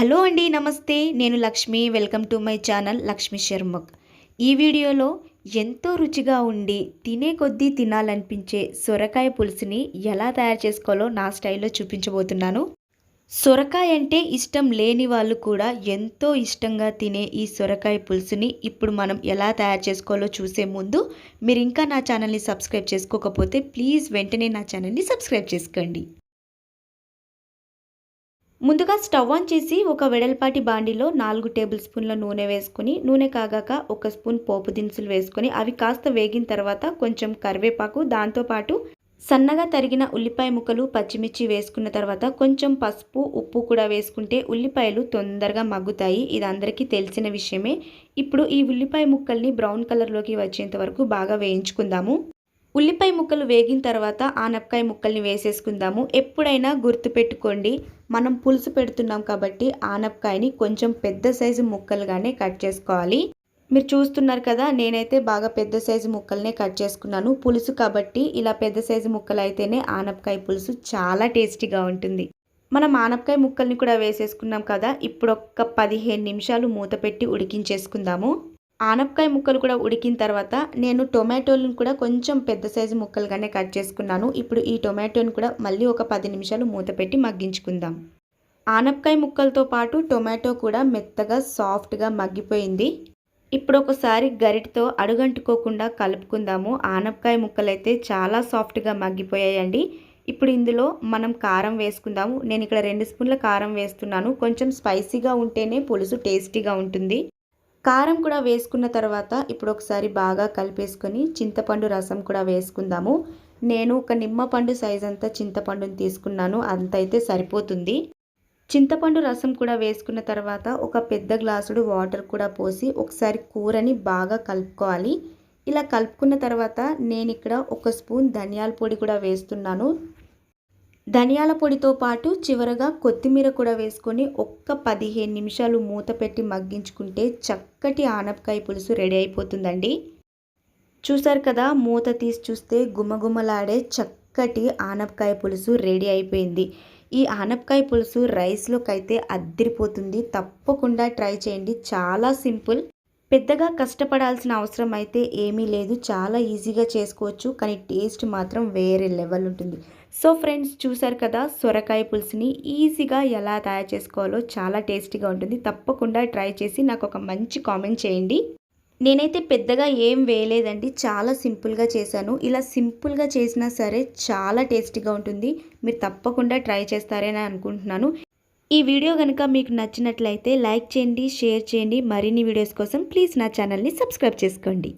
Hello అండి నమస్తే. నేను Lakshmi. Welcome to my channel Lakshmi శర్మక్. ఈ వీడియోలో ఎంతో రుచిగా ఉండి తినే కొద్దీ తినాలనిపించే సొరకాయ పులుసుని ఎలా తయారు చేసుకోవాలో నా స్టైల్లో చూపించబోతున్నాను. సొరకాయ అంటే ఇష్టం లేని వాళ్ళు కూడా ఎంతో ఇష్టంగా తినే ఈ సొరకాయ పులుసుని ఇప్పుడు మనం ఎలా తయారు చేసుకోవాలో చూసే ముందు మీరు ఇంకా నా ఛానల్ని సబ్స్క్రైబ్ చేసుకోకపోతే ప్లీజ్ వెంటనే నా ఛానల్ని సబ్స్క్రైబ్ చేసుకోండి. ముందుగా స్టవ్ ఆన్ చేసి ఒక వెడల్పాటి బాండిలో నాలుగు టేబుల్ స్పూన్ల నూనె వేసుకుని నూనె కాగాక ఒక స్పూన్ పోపు దినుసులు వేసుకొని అవి కాస్త వేగిన తర్వాత కొంచెం కరివేపాకు దాంతోపాటు సన్నగా తరిగిన ఉల్లిపాయ ముక్కలు పచ్చిమిర్చి వేసుకున్న తర్వాత కొంచెం పసుపు ఉప్పు కూడా వేసుకుంటే ఉల్లిపాయలు తొందరగా మగ్గుతాయి. ఇది అందరికీ తెలిసిన విషయమే. ఇప్పుడు ఈ ఉల్లిపాయ ముక్కల్ని బ్రౌన్ కలర్లోకి వచ్చేంత వరకు బాగా వేయించుకుందాము. ఉల్లిపాయ ముక్కలు వేగిన తర్వాత ఆనపకాయ ముక్కల్ని వేసేసుకుందాము. ఎప్పుడైనా గుర్తుపెట్టుకోండి మనం పులుసు పెడుతున్నాం కాబట్టి ఆనపకాయని కొంచెం పెద్ద సైజు ముక్కలుగానే కట్ చేసుకోవాలి. మీరు చూస్తున్నారు కదా నేనైతే బాగా పెద్ద సైజు ముక్కలనే కట్ చేసుకున్నాను. పులుసు కాబట్టి ఇలా పెద్ద సైజు ముక్కలు అయితేనే ఆనపకాయ పులుసు చాలా టేస్టీగా ఉంటుంది. మనం ఆనపకాయ ముక్కల్ని కూడా వేసేసుకున్నాం కదా ఇప్పుడు ఒక్క పదిహేను నిమిషాలు మూత పెట్టి ఉడికించేసుకుందాము. ఆనపకాయ ముక్కలు కూడా ఉడికిన తర్వాత నేను టొమాటోలను కూడా కొంచెం పెద్ద సైజు ముక్కలుగానే కట్ చేసుకున్నాను. ఇప్పుడు ఈ టొమాటోని కూడా మళ్ళీ ఒక పది నిమిషాలు మూత పెట్టి మగ్గించుకుందాం. ఆనపకాయ ముక్కలతో పాటు టొమాటో కూడా మెత్తగా సాఫ్ట్గా మగ్గిపోయింది. ఇప్పుడు ఒకసారి గరిటతో అడుగంటుకోకుండా కలుపుకుందాము. ఆనపకాయ ముక్కలైతే చాలా సాఫ్ట్గా మగ్గిపోయాయండి. ఇప్పుడు ఇందులో మనం కారం వేసుకుందాము. నేను ఇక్కడ రెండు స్పూన్ల కారం వేస్తున్నాను. కొంచెం స్పైసీగా ఉంటేనే పులుసు టేస్టీగా ఉంటుంది. కారం కూడా వేసుకున్న తర్వాత ఇప్పుడు ఒకసారి బాగా కలిపేసుకొని చింతపండు రసం కూడా వేసుకుందాము. నేను ఒక నిమ్మపండు సైజ్ అంతా చింతపండుని తీసుకున్నాను. అంత అయితే సరిపోతుంది. చింతపండు రసం కూడా వేసుకున్న తర్వాత ఒక పెద్ద గ్లాసుడు వాటర్ కూడా పోసి ఒకసారి కూరని బాగా కలుపుకోవాలి. ఇలా కలుపుకున్న తర్వాత నేను ఇక్కడ ఒక స్పూన్ ధనియాల పొడి కూడా వేస్తున్నాను. ధనియాల పొడితో పాటు చివరగా కొత్తిమీర కూడా వేసుకొని ఒక్క పదిహేను నిమిషాలు మూత పెట్టి మగ్గించుకుంటే చక్కటి ఆనపకాయ పులుసు రెడీ అయిపోతుందండి. చూసారు కదా మూత తీసి చూస్తే గుమగుమలాడే చక్కటి ఆనపకాయ పులుసు రెడీ అయిపోయింది. ఈ ఆనపకాయ పులుసు రైస్లోకి అయితే అద్దరిపోతుంది. తప్పకుండా ట్రై చేయండి. చాలా సింపుల్. పెద్దగా కష్టపడాల్సిన అవసరం అయితే ఏమీ లేదు. చాలా ఈజీగా చేసుకోవచ్చు. కానీ టేస్ట్ మాత్రం వేరే లెవెల్ ఉంటుంది. సో ఫ్రెండ్స్ చూసారు కదా సొరకాయ పులుసుని ఈజీగా ఎలా తయారు చేసుకోవాలో చాలా టేస్టీగా ఉంటుంది. తప్పకుండా ట్రై చేసి నాకు ఒక మంచి కామెంట్ చేయండి. నేనైతే పెద్దగా ఏం వేయలేదండి. చాలా సింపుల్గా చేశాను. ఇలా సింపుల్గా చేసినా సరే చాలా టేస్టీగా ఉంటుంది. మీరు తప్పకుండా ట్రై చేస్తారని అనుకుంటున్నాను. ఈ వీడియో కనుక మీకు నచ్చినట్లయితే లైక్ చేయండి షేర్ చేయండి. మరిన్ని వీడియోస్ కోసం ప్లీజ్ నా ఛానల్ని సబ్స్క్రైబ్ చేసుకోండి.